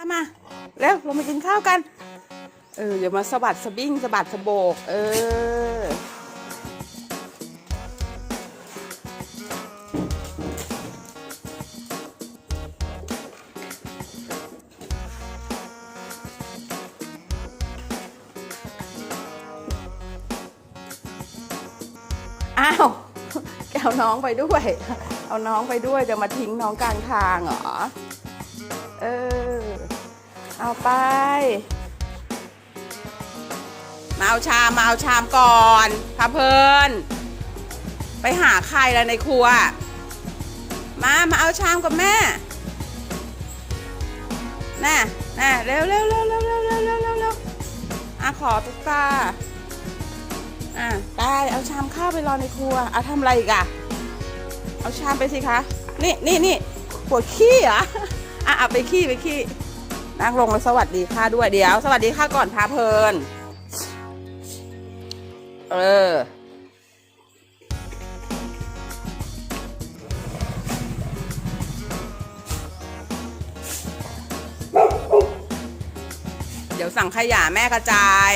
มาเร็วเรามากินข้าวกัน เอออย่ามาสะบัดสะบิ้งสะบัดสะโบก เออ อ้าวแกเอาน้องไปด้วย เอาน้องไปด้วยจะมาทิ้งน้องกลางทางเหรอ เออ เอาไป มาเอาชามมาเอาชามก่อนพาเพลิน ไปหาใครแล้วในครัว มามาเอาชามกับแม่ น่ะ น่ะเร็วเร็วเร็วเร็วเร็วเร็วเร็วเร็วเร็วอะขอตุ๊กตา อะได้เอาชามข้าวไปรอในครัว เอาทำอะไรอีกอะเอาชามไปสิคะ นี่นี่นี่ปวดขี้เหรออะเอาไปขี้ไปขี้ นั่งลงแล้วสวัสดีค่ะด้วยเดี๋ยว สวัสดีค่ะก่อนพาเพลิน เออ เดี๋ยวสั่งขยะแม่กระจาย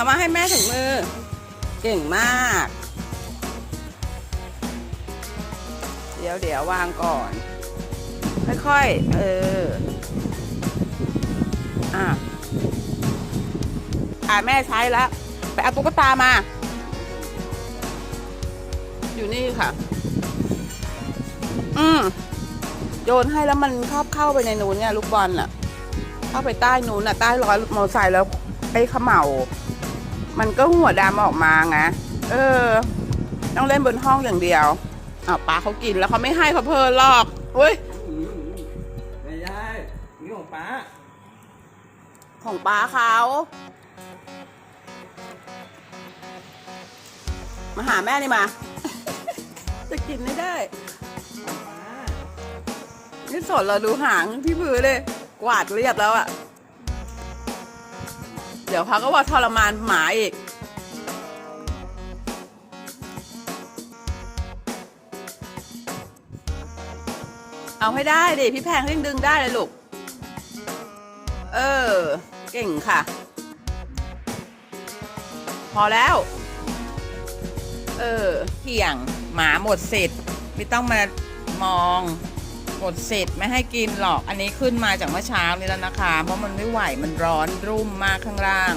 เอามาให้แม่ถึงมือ เก่งมาก เดี๋ยวเดี๋ยววางก่อน ค่อยๆ เออ อะอ่าแม่ใช้แล้ว ไปเอาตุ๊กตามา อยู่นี่ค่ะ อืมโยนให้แล้วมันชอบเข้าไปในนู้นเนี่ยลูกบอลอะเข้าไปใต้นู้นอะใต้ร้อยมอเตอร์ไซค์แล้วไอ้ขมเหา มันก็หัวดำออกมาไงเออ ต้องเล่นบนห้องอย่างเดียวอ้าวป้าเขากินแล้วเขาไม่ให้เขาเพลินหรอกเฮ้ยไม่ได้นี่ของป้า ของป้าเขามาหาแม่นี่มา จะกินไม่ได้ของป้านี่สนเราดูหางพี่พือเลย กวาดเรียบแล้วอะ เดี๋ยวเขาก็ว่าทรมานหมาอีก เอาให้ได้ดิพี่แพงเร่งดึงได้เลยลูก เออ เก่งค่ะ พอแล้ว เออเกี่ยงหมาหมดสิทธิ์ไม่ต้องมามอง หมดสิทธิ์ไม่ให้กินหรอก อันนี้ขึ้นมาจากเมื่อเช้านี้แล้วนะคะ เพราะมันไม่ไหวมันร้อนรุ่มมากข้างล่าง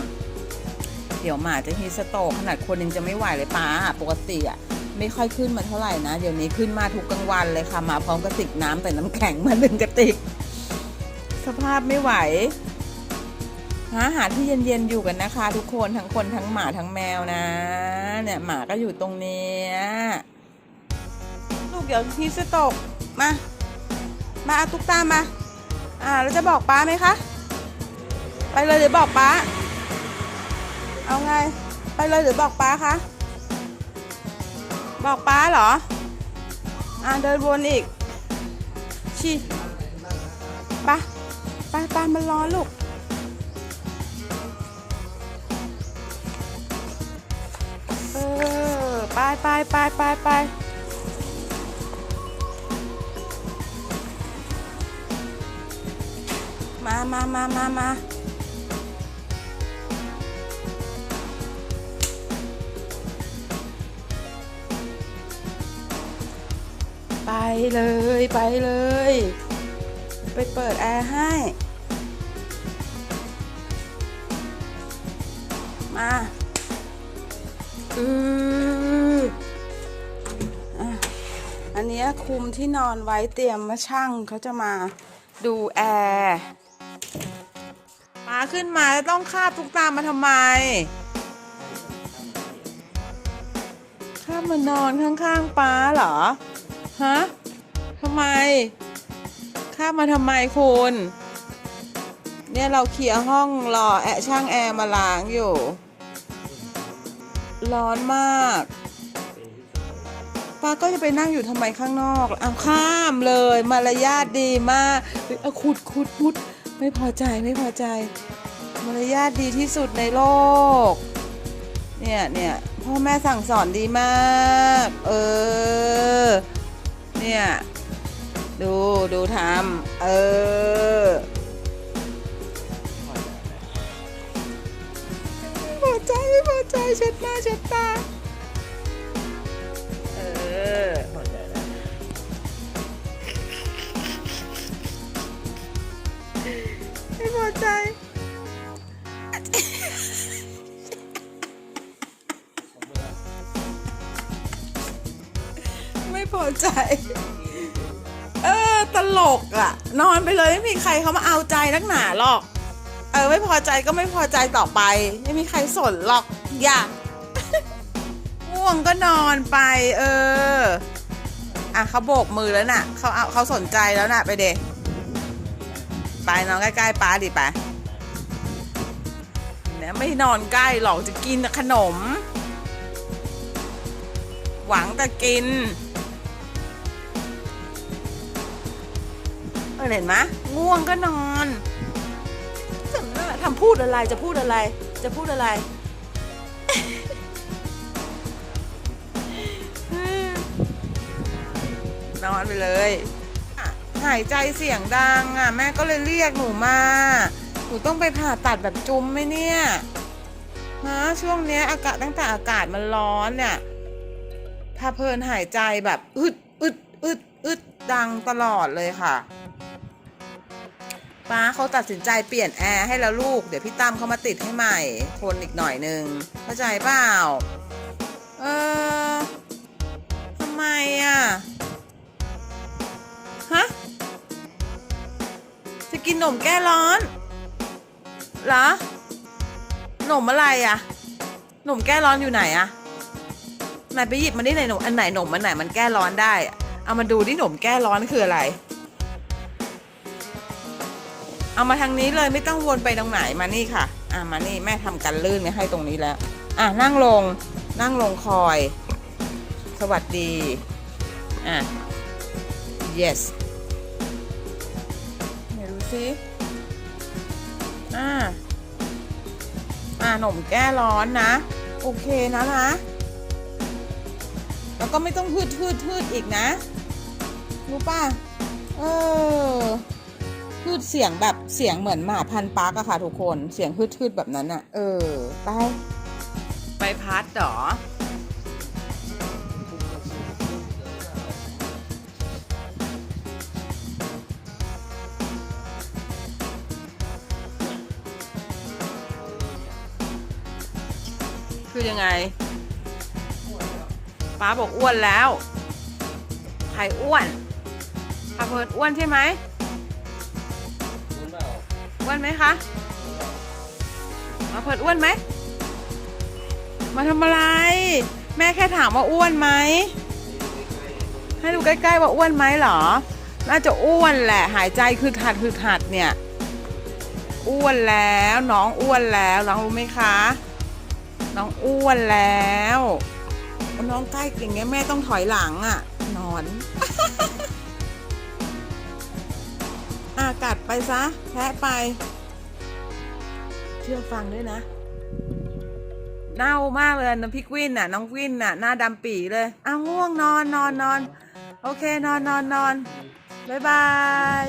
เดี๋ยวหมาจะฮีสโตกขนาดคนยังจะไม่ไหวเลยป้าปกติอะไม่ค่อยขึ้นมาเท่าไหร่นะ เดี๋ยวนี้ขึ้นมาทุกกลางวันเลยค่ะ มาพร้อมกระติกน้ำแต่น้ำแข็งมาหนึ่งกระติก สภาพไม่ไหวหาอาหารที่เย็นๆอยู่กันนะคะ ทุกคนทั้งคนทั้งหมาทั้งแมวนะ เนี่ยหมาก็อยู่ตรงนี้ลูกเดี๋ยวฮีสโตกมา มาตุ๊กตามา อ่าเราจะบอกป้าไหมคะ ไปเลยหรือบอกป้า เอาไง ไปเลยหรือบอกป้าคะ บอกป้าเหรอ อ่าเดินวนอีก ชีไปะไปไปมันร้อนลูกเออไปไปไปไปไป มามามามามาไปเลยไปเลย ไปเปิดแอร์ให้ มาอืออะอันนี้คุมที่นอนไว้เตรียมมาช่างเขาจะมาดูแอร์ มาขึ้นมาแล้วต้องคาบทุกตามมาทำไมคาบมานอนข้างๆป้าเหรอฮะทำไมคาบมาทำไมคุณเนี่ยเราเคลียร์ห้องรอแอะช่างแอร์มาล้างอยู่ ร้อนมากป้าก็จะไปนั่งอยู่ทำไมข้างนอกเอาข้ามเลย มารยาทดีมากเอาขุดขุดมุด ไม่พอใจไม่พอใจมารยาทดีที่สุดในโลก เนี่ยเนี่ยพ่อแม่สั่งสอนดีมาก เออ เนี่ย ดูดูทำเออไม่พอใจไม่พอใจเช็ดหน้าเช็ดตา ใจ เออ ตลกอะนอนไปเลยไม่มีใครเขามาเอาใจนักหนาหรอก เออ ไม่พอใจก็ไม่พอใจต่อไป ไม่มีใครสนหรอกอย่าง่วงก็นอนไป เออ อะเขาโบกมือแล้วน่ะเขาเอาเขาสนใจแล้วน่ะไปเดไปนอนใกล้ๆป้าดิไปเนี่ยไม่นอนใกล้หรอกจะกินขนม หวังแต่กิน เห็นไหมง่วงก็นอนจำได้ทำพูดอะไรจะพูดอะไร จะพูดอะไรนอนไปเลยหายใจเสียงดังอะ แม่ก็เลยเรียกหนูมา หนูต้องไปผ่าตัดแบบจุ้มไหมเนี่ยฮะช่วงเนี้ยอากาศตั้งแต่อากาศมันร้อนเนี่ยพาเพลินหายใจแบบอึดอึดอึดอึดดังตลอดเลยค่ะ ป้าเขาตัดสินใจเปลี่ยนแอร์ให้แล้วลูก เดี๋ยวพี่ตั้มเขามาติดให้ใหม่ทนอีกหน่อยนึงเข้าใจเปล่า เออทำไมอะ ฮะ จะกินหนมแก้ร้อน เหรอ หนมอะไรอะหนมแก้ร้อนอยู่ไหนอะไหนไปหยิบมาดิไหนหนมอันไหนหนมอันไหนมันแก้ร้อนได้ เอามาดูดิหนมแก้ร้อนคืออะไร เอามาทางนี้เลยไม่ต้องวนไปตรงไหนมานี่ค่ะ อะมานี่แม่ทำกันลื่นไว้ให้ตรงนี้แล้ว อะนั่งลงนั่งลงคอย สวัสดี อะ yes ไหนดูสิอ่าอ่าหนมแก้ร้อนนะ โอเคนะนะ แล้วก็ไม่ต้องพืดพืดพืดอีกนะ รู้ป่ะ เออ พืดเสียงแบบเสียงเหมือนหมาพันปักอะค่ะทุกคนเสียงพืดพืดแบบนั้นอะเออ ไป ไปพัดเหรอคือยังไงป้าบอกอ้วนแล้ว ใครอ้วนพาเพิร์ดอ้วนใช่ไหม อ้วนไหมคะพาเพิดอ้วนไหม มาทำอะไร แม่แค่ถามว่าอ้วนไหม ให้ดูใกล้ๆว่าอ้วนไหมเหรอ น่าจะอ้วนแหละ หายใจคือถัดคือถัดเนี่ย อ้วนแล้วน้องอ้วนแล้วน้องรู้ไหมคะ น้องอ้วนแล้ว น้องใกล้อย่างเงี้ยแม่ต้องถอยหลังอะ่ะนอน อากัดไปซะแพะไป เชื่อฟังด้วยนะ เน่ามากเลยนะพี่กวินน่ะ น้องวินน่ะ หน้าดำปีเลยอ้าวง่วงนอนนอนนอนโอเคนอนนอนนอนบายบาย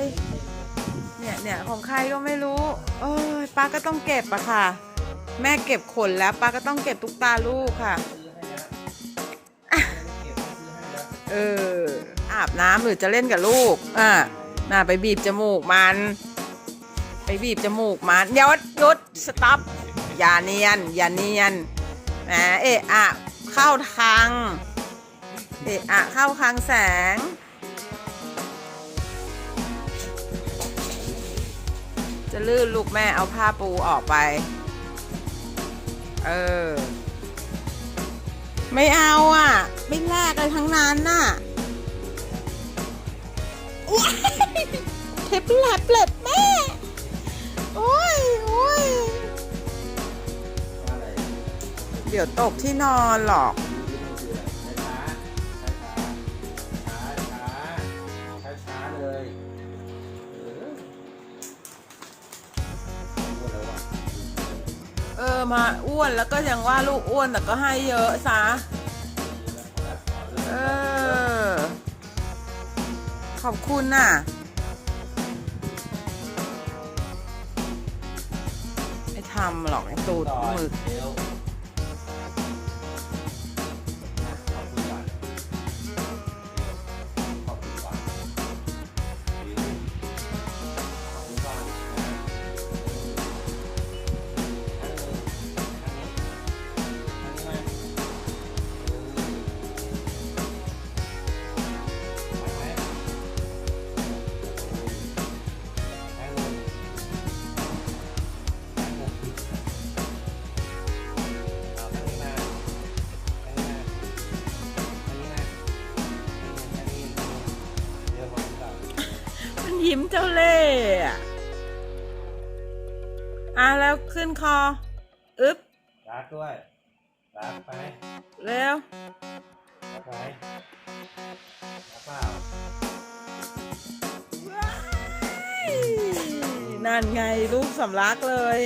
เนี่ยเนี่ยของใครก็ไม่รู้เอ้ยป้าก็ต้องเก็บอะค่ะ แม่เก็บขนแล้วป้าก็ต้องเก็บตุ๊กตาลูกค่ะอให้แล้วเอให้แล้วเอออาบน้ำหรือจะเล่นกับลูกอะ น่าไปบีบจมูกมัน ไปบีบจมูกมันหยุดหยุดสต็อปอย่าเนียน อย่าเนียนแหมเอะอะเข้าทางเอะอะเข้าทางแสง จะลื่นลูกแม่เอาผ้าปูออกไป เออ ไม่เอาอะ ไม่แลกเลยทั้งนั้นน่ะ เล็บแหลบเล็บแม่ โอ้ยโอ้ยอะไรเดี๋ยวตกที่นอนหรอกดูที่มันคืออะไรช้าช้าช้าช้าช้าช้าช้าเลยเออหมดแล้วว่ะมาอ้วนแล้วก็ยังว่าลูกอ้วนแต่ก็ให้เยอะซะ เออ ขอบคุณน่ะำหรอกตูดหมึก ยิ้มเจ้าเล่ห์อะอะแล้วขึ้นคอ อึ๊บ รักด้วย รักไปเร็ว รักไปรักเปล่านั่นไงลูกสำลักเลย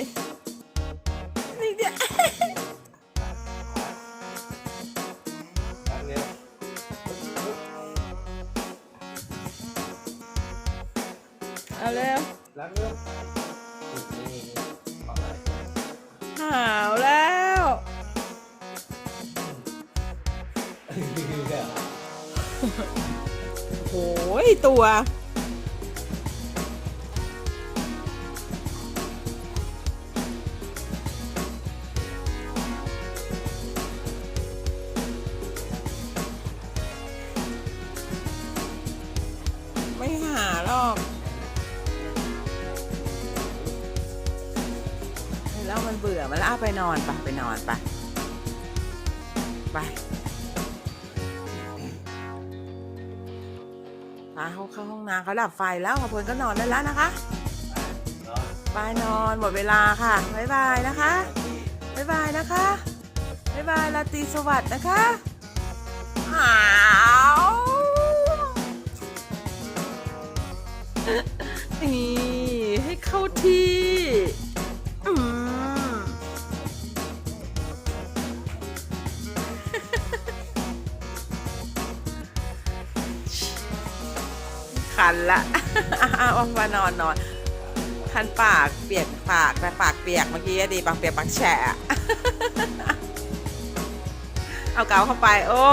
ร็วรักเร็วนี่นี่นี่ขอหน่อยหาวแล้วโอ้ยตัว นอาไปนอนไปไปนอนไปไปพาเขาเข้าห้องน้ำเขาดับไฟแล้วขอบคุณก็นอนได้แล้วนะคะนอนนอนหมดเวลาค่ะบ๊ายบายนะคะบ๊ายบายนะคะบ๊ายบายราตรีสวัสดิ์นะคะอ้าวนี่ให้เข้าที่ ละเอามานอนนอนคันปากเปียกปากแต่ปากเปียกเมื่อกี้ดีปากเปียกปากแฉะเอาเกาเข้าไป โอ้